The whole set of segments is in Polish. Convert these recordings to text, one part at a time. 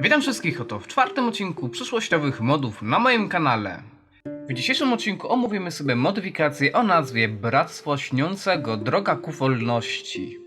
Witam wszystkich oto w czwartym odcinku przyszłościowych modów na moim kanale. W dzisiejszym odcinku omówimy sobie modyfikację o nazwie Bractwo Śniącego Droga ku Wolności.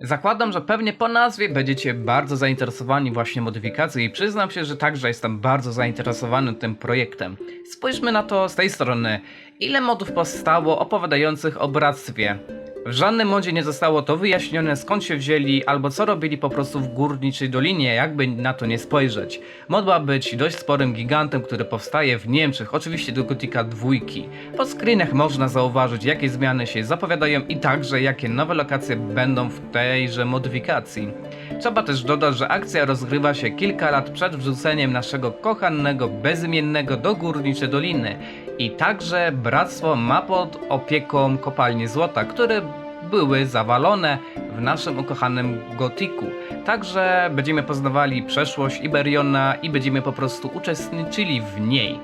Zakładam, że pewnie po nazwie będziecie bardzo zainteresowani właśnie modyfikacją i przyznam się, że także jestem bardzo zainteresowany tym projektem. Spójrzmy na to z tej strony. Ile modów powstało opowiadających o bractwie? W żadnym modzie nie zostało to wyjaśnione skąd się wzięli albo co robili po prostu w górniczej dolinie, jakby na to nie spojrzeć. Mod ma być dość sporym gigantem, który powstaje w Niemczech, oczywiście do Gotika dwójki. Po screenach można zauważyć jakie zmiany się zapowiadają i także jakie nowe lokacje będą w tejże modyfikacji. Trzeba też dodać, że akcja rozgrywa się kilka lat przed wrzuceniem naszego kochanego bezimiennego do Górniczej Doliny i także bractwo ma pod opieką kopalnie złota, które były zawalone w naszym ukochanym gotiku. Także będziemy poznawali przeszłość Iberiona i będziemy po prostu uczestniczyli w niej.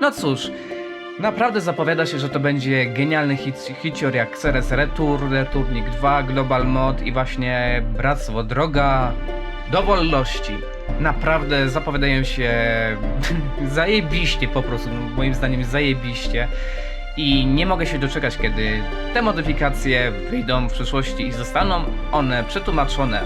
No cóż, naprawdę zapowiada się, że to będzie genialny hit, hicior jak Ceres Retour, Returnik 2, Global Mod i właśnie Bractwo Droga do Wolności. Naprawdę zapowiadają się zajebiście po prostu, moim zdaniem zajebiście. I nie mogę się doczekać, kiedy te modyfikacje wyjdą w przyszłości i zostaną one przetłumaczone.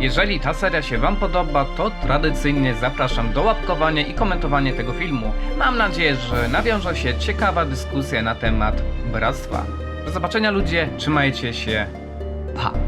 Jeżeli ta seria się Wam podoba, to tradycyjnie zapraszam do łapkowania i komentowania tego filmu. Mam nadzieję, że nawiąże się ciekawa dyskusja na temat bractwa. Do zobaczenia ludzie, trzymajcie się, pa!